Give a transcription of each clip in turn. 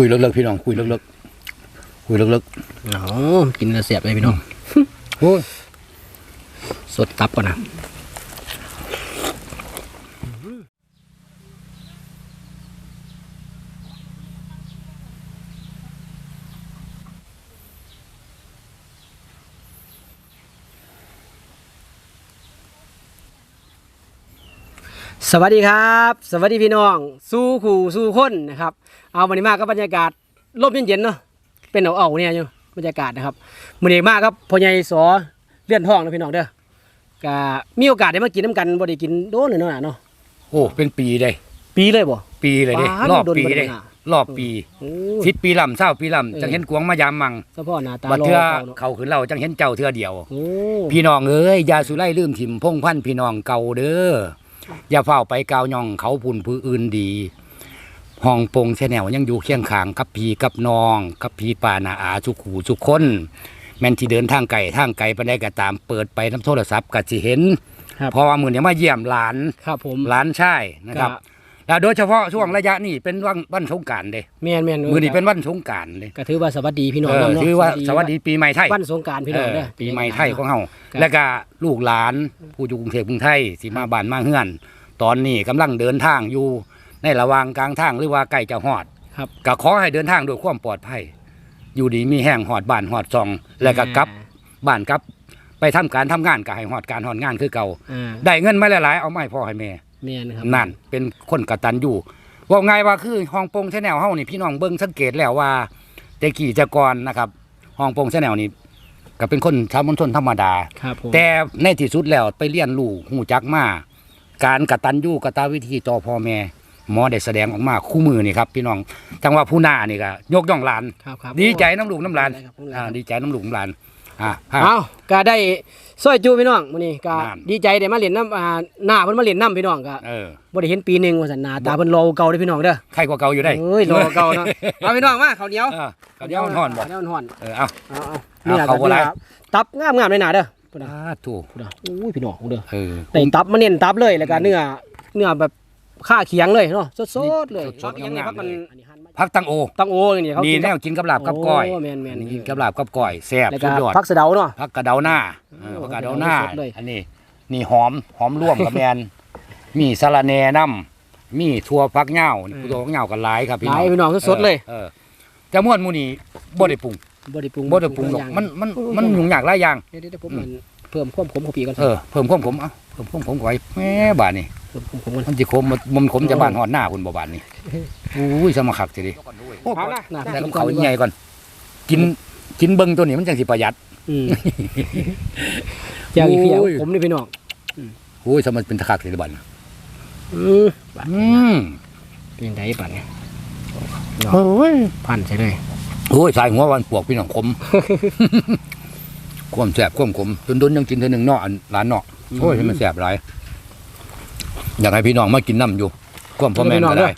คุยเลิกๆพี่น้องคุยเลิกๆคุยเลิกอ๋อกินแล้วเสียบเลยพี่น้องๆโอ้ย สดตับก่อนนะ สวัสดีครับ สวัสดีพี่น้อง สู้ขู่สู้คนนะครับ เอาวันนี้มากับบรรยากาศร่มเย็นๆเนาะเป็นเอาเอาๆเนี่ยอยู่บรรยากาศนะครับมื้อนี้มาครับพ่อใหญ่สอเลื่อนท้องนะพี่น้องเด้อก็มีโอกาสได้มากินน้ำกันบ่ได้กินโดนเลยเนาะเนาะโอ้เป็นปีเลยปีเลยบ่ ปีเลยเด้ว้าวรอบโดนปีบ่ได้เลยน่ะ รอบปีโอ้สิบปีลำเศร้าปีลำเออจังเห็นกวงมายามมังเฉพาะหน้าตาบัดรอเทื่อเขาเนาะเขาขึ้นเราจังเห็นเจ้าเทื่อเดียว โอ้พี่น้องเอ้ยอยาสุไลลืมถิ่มพงพันธุ์พี่น้องเก่าเด้อ อย่าเฝ้าไปกาวย่องเขาพุ่นผู้อื่นดีห้องปงแชแนวยังอยู่เคียงข้างกับพี่กับน้อง กับพี่ปานาอาสุขูสุขคน แม่นที่เดินทางไกลทางไกลไปได้ก็ตามเปิดไปน้ำโทรศัพท์ก็สิเห็นครับเพราะว่ามือนี้มาเยี่ยมหลานครับผม หลานชายนะครับก็ แล้วโดยเฉพาะช่วงระยะนี้เป็นวันวันสงกรารเด้แม่นแม่นมือนี้เป็นวันสงกรารเลยก็ถือว่าสวัสดีพี่น้องเออเนาะคือว่าสวัสดีปีใหม่ไทยวันสงกรารพี่น้องเด้อ เออปีใหม่ไทยของเฮาครับแล้วก็ลูกหลานผู้อยู่กรุงเทพกรุงไทยสิมาบ้านมาเฮือน ตอนนี้กำลังเดินทางอยู่ในระหว่างกลางทางหรือว่าใกล้จะฮอดครับ ก็ขอให้เดินทางด้วยความปลอดภัย อยู่ดีมีแห้งฮอดบ้านฮอดซอง แล้วก็กลับบ้านกลับ ไปทำการทำงานก็ให้ฮอดการฮอดงานคือเก่า อ่าได้เงินมาหลายๆ เอามาให้พ่อให้แม่ แม่นครับนั่น เป็นคนกตัญญูว่าไงว่าคือห้องโปงชาแนลเฮานี่พี่น้องเบิ่งสังเกตแล้วว่าแต่กี่จะก่อนนะครับห้องโปงชาแนลนี่ก็เป็นคนชาวมณฑลธรรมดา ครับผมแต่ในที่สุดแล้วไปเรียนรู้หูจักมาการกตัญญูกตวิธีต่อพ่อแม่หมอได้แสดงออกมาคู่มือนี่ครับพี่น้องจังว่าผู้หน้านี่ก็ยกย่องหลาน ครับครับดีใจน้ำลูกน้ำหลานครับผมอ่าดีใจน้ำลูกน้ำหลานอ่าอ่าเอาก็ได้ ซอยจูพี่น้องมื้อนี้ก็นั่น ดีใจได้มาเล่นน้ำอ่าหน้าเพิ่นมาเล่นน้ำพี่น้องก็เออบ่ได้เห็นปีหนึงว่าซั่นหน้าตาเพิ่นรอเก่าเด้อพี่น้องเด้อใครกว่าเก่าอยู่ได้เอ้ยรอเก่าเนาะเอาพี่น้องมาข้าวเหนียวเออข้าวเหนียวห่อนบ่ข้าวเหนียวห่อนเออเอาเอาเอาเอานี่ล่ะเข้าบ่ได้ นี่ล่ะตับงามๆเลยหน้าเด้อพุ่นน่ะอ่าถูกพุ่นน่ะอุ้ยพี่น้องเด้อ เออ แต่ตับมาเน้นตับเลยแล้วก็เนื้อเนื้อแบบข้าเคียงเลยเนาะสดๆเลยสดๆยังไงครับงามๆมันเลย พักตังโอตังโอนี่เขานี่กินแนวกินกับลาบกับก้อยโแม่นแม่นอันนี้กินกับลาบกับก้อยแซ่บแล้วสุก็ดยอดผักสะเดาเนาะผักกระเดาหน้าเออโอ้ผักกระเดาหน้าสดเลยอันนี้นี่หอมหอมร่วมกับแมนมีสะระแหน่น้ำมีถั่วฟักเหง้านี่ถั่วฟักเหง้ากันหลายครับพี่หน้ลาอยงพี่น้องสดๆเลยออจะม่วนหมูนี่บ่ได้ปรุงบ่ได้ปรุงบ่ได้ปรุงหรอกมันมันมันยุ่งยากหลายอย่างเดี๋ยวๆผมมัน เพิ่มความขมของพี่ก่อนเออเพิ่มความขมเอ้าเพิ่มความขมไว้แหม่บาดนี่เพิ่มความขมก่อนมันสิขมมันมันขมจะบานฮอดหน้าคุณบ่บาดนี่อุ้ยสมคักสิดิโอ้เอาละนะแต่กับเขาใหญ่ก่อน กินกินเบิ่งตัวนี้มันจังสิประหยัด อืมเจ้าอีเพียวโอ้ย ผมนี่พี่น้องโอ้ยสมันเป็นตะคักสิบัดอืมอืมเป็นไดบัดเนี่ยโอ้ยพันใช่เลยโอ้ยสายหัววันปวกพี่น้องขม ความแสบความขมจนดนๆยังกินเท่านึงเนาะอันร้านเนาะโอ้ยให้มันแสบหลายอยากให้พี่น้องมากินน้ำอยู่ความพ่อแม่นก็ได้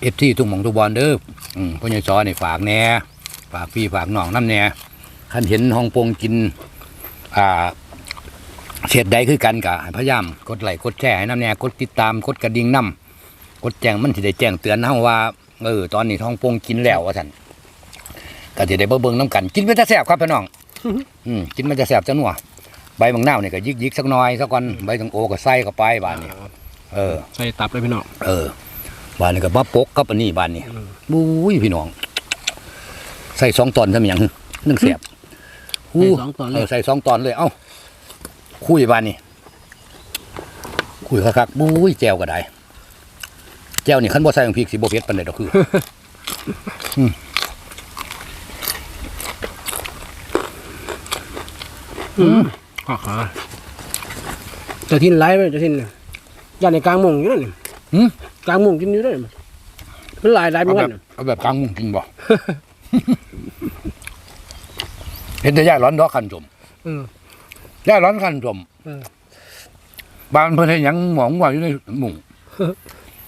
เอฟที่ทุ่งหมองทุกบอลเด้ออืมพ่อใหญ่ซอนี่ฝากแหน่ฝากพี่ฝากน้องน้ำแหน่คันเห็นห้องโปงกิน อ่าเศษใดคือกันกะพยายามกดไลค์กดแชร์ให้น้ำแหน่กดติดตามกดกระดิ่งน้ำกดแจ้งมันสิได้แจ้งเตือนเฮาว่าเออตอนนี้ท้องโปงกินแล้วว่าท่น ก็จะได้เบิ่งๆน้ำกัน กินไปแต่แซ่บครับพี่น้องอืมกินมันจะแซ่บจังหนัวใบบางนาวเนี่ยก็ยิกๆสักหน่อยสักก่อนใบตังโอก็ใส่เข้าไปบานนี้เออใส่ตับเลยพี่น้องเออบานนี้ก็มาปกกับอันนี้บานนี้บุ้ยพี่น้อง ใส่สองตอนทำหยังนึ่งเสียบใส่สองตอนเลเอยอใส่สองตอนเลย เอ้าคุยบานนี้คุยคักๆบุ้ยแจวก็ได้แจวนี่ขันบ่ใส่ของพริกสิบ่เผ็ดปานใดดอกคือ อืมขอขาจะทิ้นไล่ไปจะทิ้นย่านในกลางมุงอยู่นั่นนี่หืมกลางมุงกินอยู่นั่นนี่มันหลายหลายเหมืเอาอนแบกับนเอาแบบกลางมุงจริงบ่ เห็นแต่ย่าร้อนดอกขันจมเออ ย่าร้อนขันจมเออบานเพิ่นเฮ็ดหยังหมองว่าอยู่ในมุง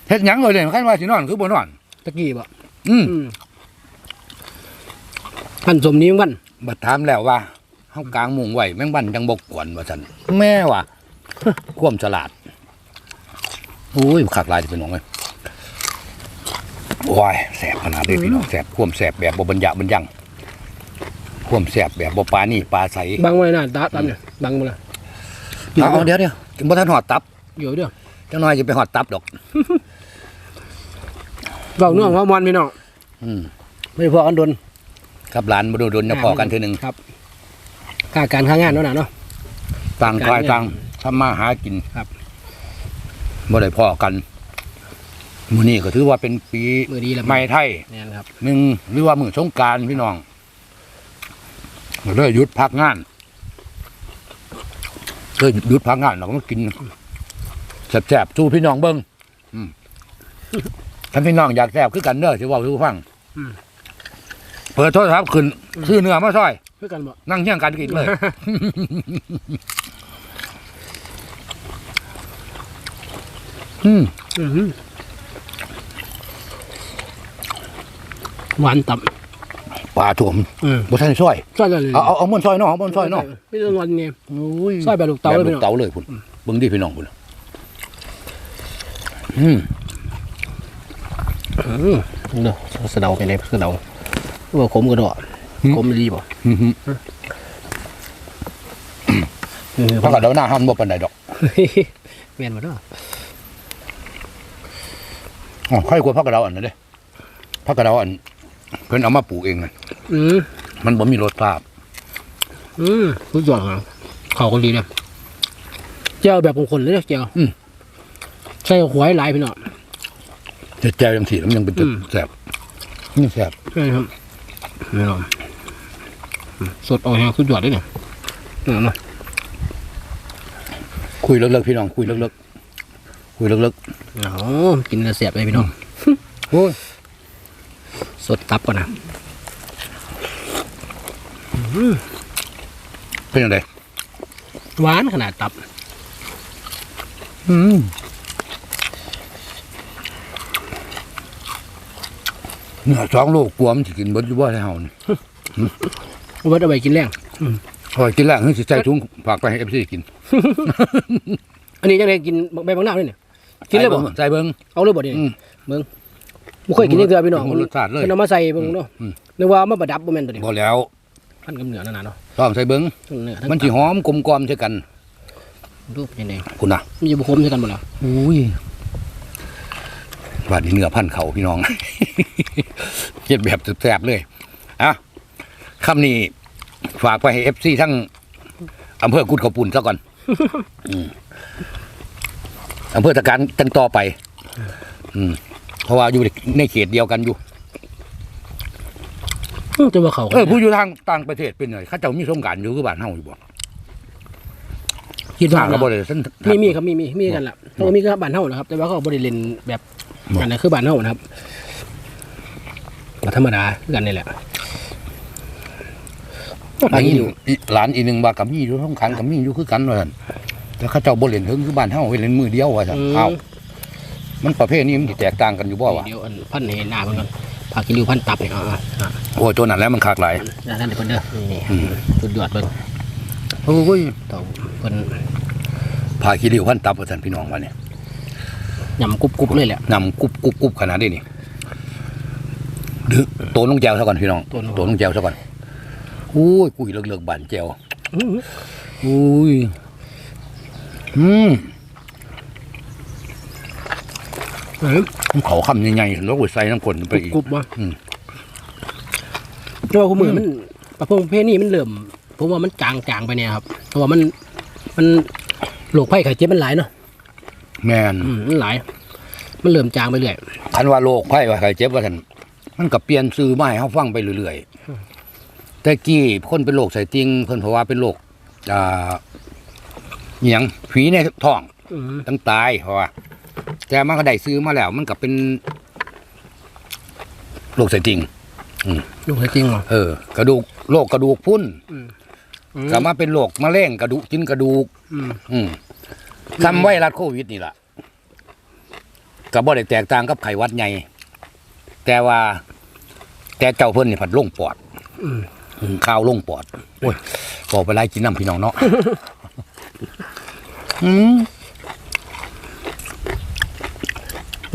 เฮ็ดหยังเลยเนี่ยคันว่าสินอนคือบ่นอน ตะกี้บ่อืมอืมพันสมนี้มัน บัดถามแล้วว่า เฮากลางมุงไว้แม่งบันจังบ่กวนว่าซั่นแม่ว่ะความฉลาดอุ้ยคักหลายสิเป็นหนองเอ้ยโอ้ยแสบขนาดนี้พี่น้องแสบข่วามแสบแบบบ่บรรยะบรรยังข่วามแสบแบบบ่ปลานี่ปลาใสบังไว้น่ะตาตามเนี่ยบังมาละเอาเอาเดี๋ยวเดี๋ยวบ่ทันหอดตับเดี๋ยวเดี๋ยวจังน้อยจะไปหอดตับดอกเบาเนื้อหัวมันพี่น้องอืมไม่ได้พอกันโดนกับหลานบ่โดนโดนจะพอกันเทื่อหนึงครับ กล้าการค้างานเนาะน่ะเนาะ ต่างฝ่ายต่างทำมาหากินครับ บ่ได้พอกันมื้อนี้ก็ถือว่าเป็นปีมือดีแล้ว ใหม่ไทยแน่นครับหนึ่งหรือว่ามื้อสงกรารพี่น้องเลยหยุดพักงานเลยหยุดพักงานเราก็มากินแซ่บๆสู้พี่น้องเบิ่งอืมท่านพี่น้องอยากแซ่บคือกันเด้อสิเว้าสู่ฟังอืม เปิดโทรศัพท์ขึ้นซื้อเนื้อมาซอย เพื่อกันบ่นั่งเฮี้ยงกันกินเลย อืมอื้อหือหวานต่ปลาถ่วมำอืมบ่ทันซอย ซอยกันเลยเอาเอาเอามันซอยเนาะเอามันซอยเนาะไม่ต้องวันไงโอ้ยซอยแบบลูกเต๋าแบบเลยลูพี่กน้องเต๋าเลยพุ่นเบิ่งดิพี่น้องพุ่นอืมอืมเนาะสะเดาไปไหนสะเดาว่าขมกระดอก ขมดีบ่อืมฮึเออเพราะกับเดาหน้าหันบ่ปานใดดอกแม่นบ่เนาะอ๋อค่อยกว่าพักกระเดาอันนั้นเด้พักกระเดาอัน เพิ่นเอามาปลูกเองนะอืมมันบ่มีรสชาติอืมสุดยอดครับเขาก็ดีเนี่ยเจ้าแบบของคนเลยเนี่ยเจ้าใช่หวยหลายพี่น้องแต่แจ่วยังสีมันยังเป็นจุดอืมแซ่บนี่แซ่บใช่ครับพี่น้องอืม สดออกแห้งสุดยอดเลยเนี่ยเอาเนาะคุยเลิกๆพี่น้องคุยเลิกๆคุยเลิกอ๋อกินแล้วเสียบเลยพี่น้องๆโอ้ยสดตับก่อนนะเป็นจังไดหวานขนาดตับ อืมเนื้อสองโลกลัวมันสิกินเบิดอยู่บ่ให้เฮานี่ เอาไว้เอาไปกินแรงพอยกินแล้วเฮ้ยสิใส่ถุงฝากไปให้ FC กินอันนี้จะได้กินใบบังนาวด้วยเนี่ยกินเลยบ่ใส่เบิ่งเอาเลยบ่เนี่ยอืมเบิ่งบ่เคยกินเทื่อพี่น้องบ่รสชาติเลยมันเอามาใส่เบิ่งเนาะอืม นึกว่าเอามาประดับบ่แม่นตัวนี้บ่แล้วพันกับเนื้อนั่นน่ะเนาะต้องใส่เบิ่งทั้งเนื้อทั้งมันสิหอมกลมกล่อมใช่กันรูปยังไงคุณน่ะมีบุคมใช่กันหมดแล้วอุ้ยว่าดีเนื้อพันเขาพี่น้องเฮ็ดแบบแซ่บๆเลยอะ คำนี้ฝากไปให้ FC ทั้งอำเภอกุดเขาปุ่นซะก่อน อืมอำเภอตะการตั้งต่อไป อืม เพราะว่าอยู่ในเขตเดียวกันอยู่อื้อจะว่าเขาเออผู้อยู่ทางต่างประเทศเป็นไงเขาเจ้ามีสงกรารอยู่คือบ้านเฮาอยู่บ่คิดว่าทางก็บ่ได้เส้นมีมีครับมีมีมีกันล่ะเขาก็มีก็บ้านเฮานะครับ แต่ว่าเขาก็บ่ได้เล่นแบบบ่อันนั้นคือบ้านเฮานะครับก็ธรรมดาคือกันนี่แหละ อันนี้อีหลานอีหนึงว่ากับมีอยู่สงขลากับมีอยู่คือกันว่าซั่นแต่เขาเจ้าบ่เล่นถึงคือบ้านเฮาเล่นมือเดียวว่าซั่นอืม เอ้ามันประเภทนี้มันสิแตกต่างกันอยู่บ่วะเดี๋ยวอันพันให้หน้ามันก่อนผักกิริวพันตับเนี่ยอ่าอ่าโอ้ยตัวนั้นแหล้วมันคักหลายอ่าท่านเดี๋ยวเพิ่นเด้อนี่อืมสุดยอดเบิ่งโอ้ยเต่าเพิ่นพาขี้ริ้วพันตับว่าซั่นพี่น้องว่าเนี่ยยำกรุบกรุบเลยแหละ นำกุบกุบกุบขนาดนี้นี่ดึกโตน้องแจวซะก่อนพี่น้องโตน้องโตน้องแจวซะก่อนโอ้ยกุยเลิกๆบานแจวอื้ออุ้ยอืมเอ้ยเขาคำใหญ่ๆแล้วก็ใส่น้ำกลนไปอีกกรุบบ่อืมแต่ว่าคู่มือมันประพงเพศนี้มันเริ่มผมว่ามันจางจางไปเนี่ยครับเพราะว่ามันมันโรคภัยไข้เจ็บมันหลายเนาะแมนอืมมันหลาย มันเริ่มจางไปเรื่อยคันว่าโรคไข้ว่าใครเจ็บว่าท่านมันก็เปลี่ยนซื้อมาให้เฮาฟังไปเรื่อยๆ แต่กี้คนเป็นโรคไส้ติ่งเพิ่นเพราะว่าเป็นโรคอ่าอหยังฝีในท้องอืมตั้งตายเพราะว่าแต่มันก็ได้ซื้อมาแล้ว มันก็เป็นโรคไส้ติ่งลูกจริงเหรอ เออ กระดูกโรคกระดูกพรุ้นอืมก็มาเป็นโรคมะเร็งกระดูกจิ้นกระดูก อืมอืมทำไวรัสโควิดนี่ล่ะก็บ่ได้แตกต่างกับไข้หวัดใหญ่แต่ว่า แต่เจ้าเพิ่นนี่ผัดลงปอด อืมอืม ข้าวลงปอดโอ้ยบอกไปไล่กินน้ำพี่น้องเนาะอืม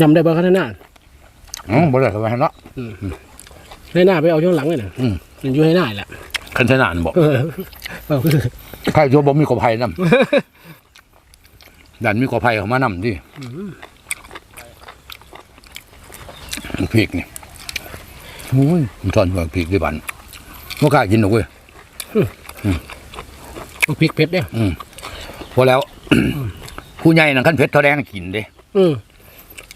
ยำได้บ่ขนาดนั้นอ๋อบ่ได้ก็ไปให้เนาะให้หน้าไปเอาช่วงหลังเลยนะอืมมันอยู่ให้หน้าแหละคันชนะบอกเออเอาคือใครโยบ่มีกบไผ่นำดันมีกบไผ่เข้ามานำดิพริกนี่โอ้ยมันทอนหัวพริกดิบัน บ่กล้ากินหรอกเว้ยเอาพริกเผ็ดเนี่ยอืมพอแล้วผู้ใหญ่นั่นคันเผ็ดเท่าแดงกินเด้อืม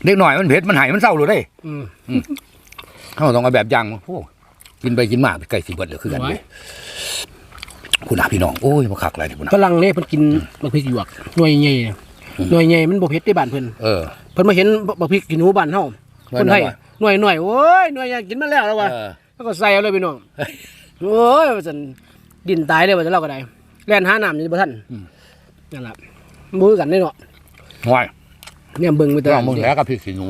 เด็กหน่อยมันเผ็ดมันหายมันเศร้าเลยเด้ อืมเขาต้องเอาแบบอย่างมาโอ้กินไปกินมาใกล้สิเบิดเหลือคือกันไว้เลยคุณอาพี่น้องโอ้ยมาคักอะไรที่คุณฝอารั่งเนี่ยเพิ่นกินบักพริกหยวกหน่วยใหญ่เนี่ยหน่วยใหญ่มันบ่เผ็ดได้บ้านเพิ่นเออเพิ่นมาเห็นบักพริกกินหนูบ้านเฮาหน่วยคนไทยน้อยหน่วยหน่วยโอ้ยหน่วยใหญ่กินมาแล้วแล้วว่ะเออแล้วก็ใส่เอาเลยพี่น้อง โอ้ยว่าซั่นดินตายเลยว่าจะเล่าก็ได้แล่นหาน้ำอยู่บ่ทันนั่นล่ะบ่คือกันได้เนาะห่วยเนี่ยเบิ่งไปแต่ลองมึงแล้วกับพริกขี้หนู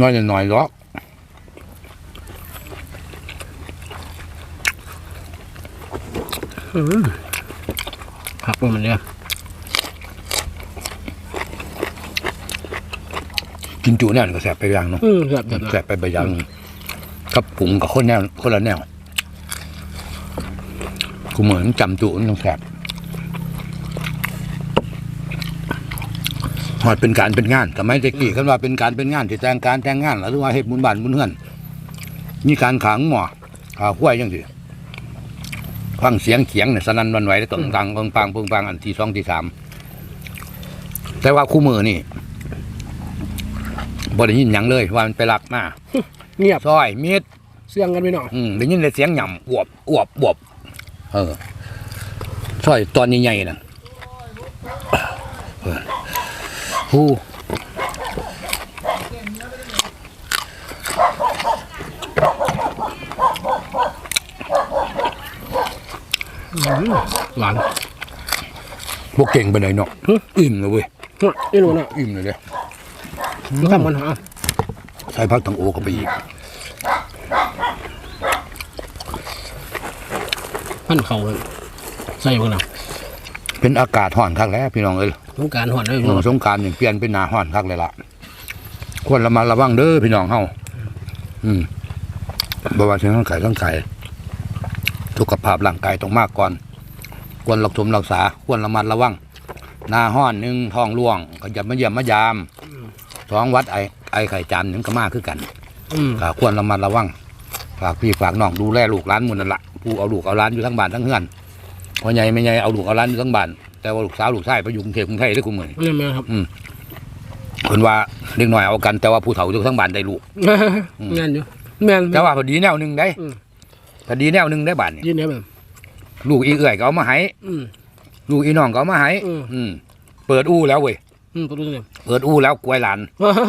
น้อยหน่อยๆหรอกผักมันเนี่ยกินจุเนี่ยก็แสบไปอย่างเนาะอืมครับครับแสบไปไปอย่าง กับผงกับคนแนวคนละแนวกูเหมือนจำจุนต้องแสบหอดเป็นการเป็นงานทำไมตะกี้คันว่าเป็นการเป็นงานที่แต่งการแต่งงานหรือว่าเฮ็ดบุญบ้านบุญเฮือนมีการขังหมอขาห้วยจังสิฟังเสียงเขียงเนี่ยสนั่นวันไหวแล้วตึงตังเปิงปังปงปังอันที่สองที่สามแต่ว่าคู่มือนี่บ่ได้ยินยังเลยว่ามันไปลักมา เงียบซอยมีดเสื่องกันไปหน่อยอืมได้ยินแต่เสียงหย่ำอวบอวบอวบเออซอยตอนใหญ่ๆน่ะเออฮู้หวานพวกเก่งไปไหนอยเนาะอิ่มเลยเว้ยเนาะนี่รู้เนาะอิ่มเลยเลยมันทำมันหา ใส่พักตังโอเข้าไปอีก พันเข่าเลยใส่พวกเราเป็นอากาศห่อนคักแล้วพี่น้องเอ้ยต้องการหอนเลยเมืองสงกรารนี่เปลี่ยนเป็นหนาห่อนคักเลยล่ะควรระมัดระวังเด้อพี่น้องเฮาอืมบ่ว่าสิร่างกายร่างกายสุขภาพร่างกายต้องมากก่อน ควรรักษารักษา ควรระมัดระวังหน้าห้อนหนึ่งท้องร่วง ก็อย่ามาเยี่ยมมายามท้องวัดไอ ไอไข่จานหนึ่งก็มากคือกันอืมก็ควรระมัดระวังฝากพี่ฝากน้องดูแลลูกหลานหมุนนั่นละผู้เอาลูกเอาหลานอยู่ทั้งบ้านทั้งเฮือนพ่อใหญ่ไม่ใหญ่เอาลูกเอาหลานอยู่ทั้งบ้านแต่ว่าลูกสาวลูกชายไปอยู่กรุงเทพกรุงไทยได้อกูมือนี่นี่มาครับคนว่าเด็กหน่อยเอากัน แต่ว่าผู้เฒ่าอยู่ทั้งบ้านได้ลูกแม่นอยู่แม่นแต่ว่าพอดีแนวหนึ่งได้อืมพอดีแนวหนึ่งได้บ้านนี่ยืนเนี่ยแบบลูกอีเอื่อยก็เอามาให้อืมลูกอีน้องก็เอามาให้อืมอืมเปิดอู้แล้วเว้ย อืมตัวนี้เนี่ยเปิดอู้แล้วกล้วยหลาน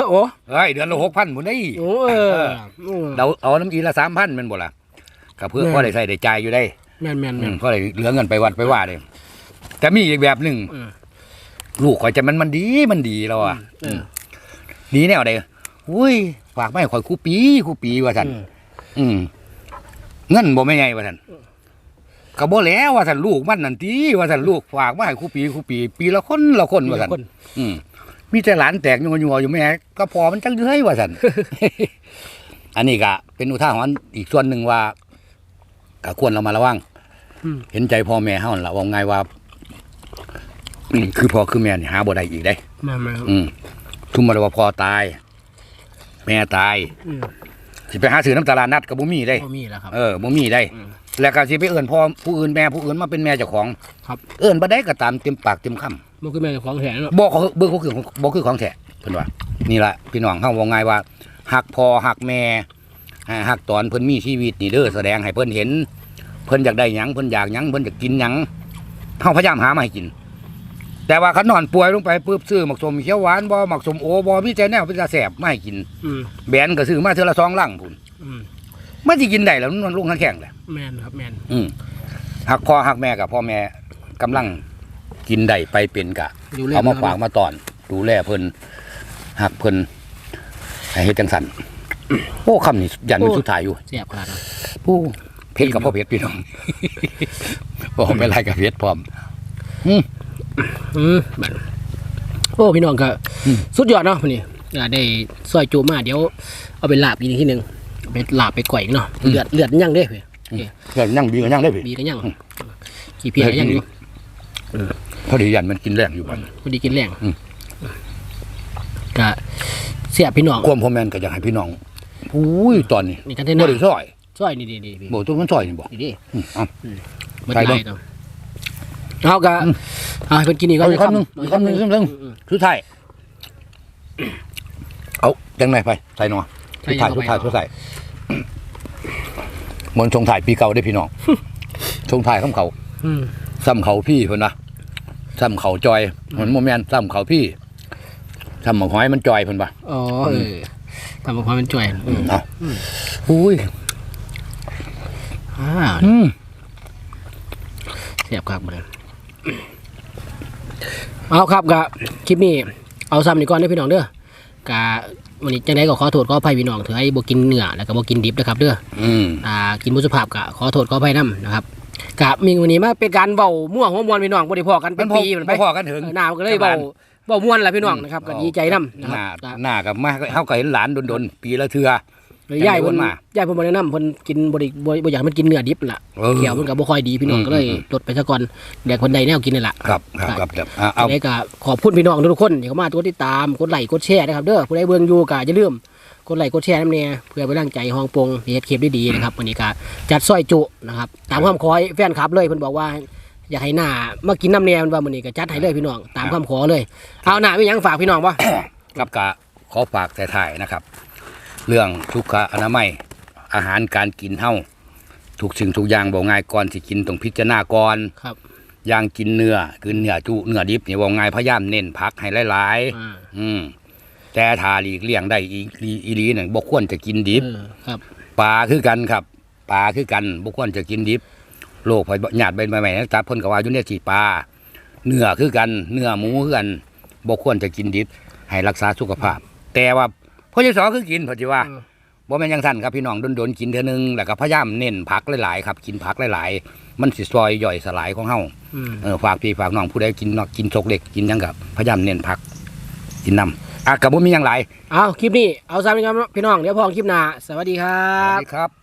โอ้เฮ้ยเดือนละหกพันหมดได้โอ้เออโอ้เราเอาน้ำอีละสามพันเป็นบ่ล่ะก็เพื่อแม่นพ่อได้ใส่ได้จ่ายอยู่ได้แม่นแม่นอืแม่นมพ่อได้เหลือเงินไปวัดไปว่าเลยแต่มีอีกแบบหนึ่งอืมลูกข่อยจะมันมันดีมันดีแล้วอะเออดีแนวใดอุ้ยฝากไม่ข่อยคู่ปีคู่ปีว่าสันอืมอืมเงินบ่ไม่ไงว่าสัน ก็บ่แล้วว่าสันลูกมันนั่นตีว่าสันลูกฝากมาให้คู่ปีคู่ปี ปีละคนละคนว่าสันคนอืมมีแต่หลานแตกยัวยัวอยู่แม่ก็พอมันจังเลื้อยว่าสันอันนี้ก็เป็นอุทาหรณ์อีกส่วนหนึ่งว่าก็ควรเรามาระวังอืม เห็นใจพ่อแม่เฮานั่นละว่าไงว่าอืมคือพ่อคือแม่นี่หาบ่ได้อีกได้ แม่นแม่นครับอืมทุ่มมาเลยว่าพ่อตาย แม่ตายอืมสิไปหาซื้อน้ำตาลาดนัดกับบ่มีได้ บ่มีแล้วครับ เออบ่มีได้ อืม แล้วก็สิไปเอื้อนพ่อผู้อื่นแม่ผู้อื่นมาเป็นแม่เจ้าของครับ เอื้อนบ่ได้ก็ตามเต็มปากเต็มคำมันคือแม่เจ้าของแถนเนาะบ่เขาเบิ่งเขาคือบ่คือของแท้เพิ่นว่านี่ล่ะพี่น้องเฮาว่าไงว่าหักพ่อหักแม่อ่าหักตอนเพิ่นมีชีวิตนี่เด้อแสดงให้เพิ่นเห็น เพิ่นอยากได้หยังเพิ่นอยากหยังเพิ่นอยากกินหยังเฮาพยายามหามาให้กิน แต่ว่าคันนอนป่วยลงไปปุ๊บซื้อหมักสมเขียวหวานบ่หมักสมโอบ่มีแต่แนวเป็นตาแสบมาให้กินอืมแบนก็ซื้อมาเทื่อละสองลังพุ่นอื มมันสิกินได้แล้วมันลงข้างแข็งแหละแม่นครับแม่นอืมหักพ่อหักแม่กับพ่อแม่กำลังกินได้ไปเป็นกะอยู่เล่เอามาฝากมาตอน ดูแลเพิ่นหักเพิ่นให้เฮ็ดจังสันโอ้คำนี้ยันเป็นสุดท้ายอยู่เสียบขนาดนั้นผู้เพชรกับพ่อเพชรพี่น้องบ่ไม่ไรกับเพชรพร้อม อืมบัดโอ้พี่น้องก็อืมสุดยอดเนาะมื้อนี้อ่าได้ซอยจูมาเดี๋ยวเอาไปลาบอีกทีหนึง เอาไปลาบไปก่อยอีกเนาะเลือดเลือดยังเด้เว้ยโอเคเดี๋ยวนั่งบีกันนั่งได้พี่บีกันยังกี่เพียยังอยู่พอดียันมันกินแรงอยู่บ้านพอดีกินแรงอืมก็เสียพี่น้องความพ่อแม่นก็อยากให้พี่น้องอุ้ยตอนนี้นี่กันเท่าบ่นั้นได้ซอยซอยนี่ดีๆบ่ต้องมันซอยนี่บ่นี่ดีอืมเอ้ามันใส่ไล่เบิ่งเนาะเอาก็เอาให้เพิ่นกินอีกเอาอีกก่คำหนึงอีกคำหนึงซึ่งอืมสุดท้ายเอาจังไหนไปใส่หนอใส่สุดยัท้ายงสุดเข้าไปท้ายสุดท้าย มนต์ชงถ่ายปีเก่าได้อพี่น้อง ชงถ่ายคำเขาอืมซ้ำเขาพี่เพิ่นนะซ้ำเขาจอยมันโมแมนซ้ำเขาพี่ซ้ำหมกหอยมันจอยเพิ่นปะอ๋อเออทำความเป็นจ่วยอืมเอาอุ้ยอ่าอืมเสียบครับหมดเลยเอาครับกะคลิปนี้เอาซ้ำนี่ก่อนเด้อพี่น้องเด้อกะ วันนี้จังไดก็ขอโทษขออภัยพี่น้องถือให้บ่กินเนื้อแล้วก็บ่กินดิบนะครับเด้ออืมอ่ากินบุสุภาพกะขอโทษขออภัยนํนะครับกะมีวันนี้มาเป็นการเบาม่วงหัวมวนพี่น้องบ่ได้พอกันเป็นปีมัมันนไปไปพอกันถึงเออหน้ามันก็เลยเบาเบาม่วนแหละพี่น้องนะครับก็ดีใจนํนะหคน้ารับหน้ากับมาเฮาก็เห็นหลานดนๆปีละเทื่อ ยายเพิ่นจังได๋เพิ่นมายายเพิ่นบ่แนะนำเพิ่นกินบ่ได้บ่บ่อยากให้มันกินเนื้อดิบล่ะเออเขียวมันก็บ่ค่อยดีพี่น้องอืมก็เลยอืมลดไปซะก่อนเดี๋ยวคนใดแนวกินนี่แหละครับครับครับครับอะเอาเอาได้ก็ขอบคุณพี่น้องทุกคนที่เข้ามากดติดตามกดไลค์กดแชร์นะครับเด้อผู้ใดเบิ่งอยู่ก็อย่าลืมกดไลค์กดแชร์นำแน่เพื่อเป็นกำลังใจห้องปงที่เฮ็ดคลิปดีๆนะครับวันนี้ก็จัดซอยจุนะครับตามคำขอแฟนคลับเลยเพิ่นบอกว่าอยากให้หน้ามากินน้ำแน่มันว่ามื้อนี้ก็จัดให้เลยพี่น้องตามคำขอเลย เอาหน้ามีหยังฝากพี่น้องบ่กับกะขอฝากแต่ถ่ายนะครับ เรื่องสุขอนามัยอาหารการกินเฮาทุกสิ่งทุกอย่างบ่ง่ายก่อนสิกินต้องพิจารณาก่อนครับอย่างกินเนื้อคือเนื้อจุเนื้อดิบนี่บ่ง่ายพยายามเน้นผักให้หลายอ่าๆอืมแต่ถ้าหลีกเลี่ยงได้อีอีอีหลีนั่นบ่ควรจะกินดิบเออครับปลาคือกันครับปลาคือกันบ่ควรจะกินดิบโรคภัยญาติเป็นใหม่ๆนะจ๊ะเพิ่นก็ว่าอยู่เนี่ยสิปลาเนื้อคือกัน เนื้อหมูคือกันบ่ควรจะกินดิบให้รักษาสุขภาพ แต่ว่า พ่อเจ้าสอคือกินเพอจิว่าอืมบ่แม่นจังซั่นครับพี่น้องโดนๆกินเทื่อนึงแล้วก็พยายามเน้นผักหลายๆครับกินผักหลายๆ มันสิซอยย่อยสลายของเฮาอืมเออฝากพี่ฝากน้องผู้ใดกินเนาะกินชกเล็กกินหยังกับพยายามเน้นผักกินน้ำอะก็บ่มีหยังหลายเอาคลิปนี้เอาซ้ำอีกครับพี่น้องเดี๋ยวพอคลิปหน้าสวัสดีครัสวับสดีครับ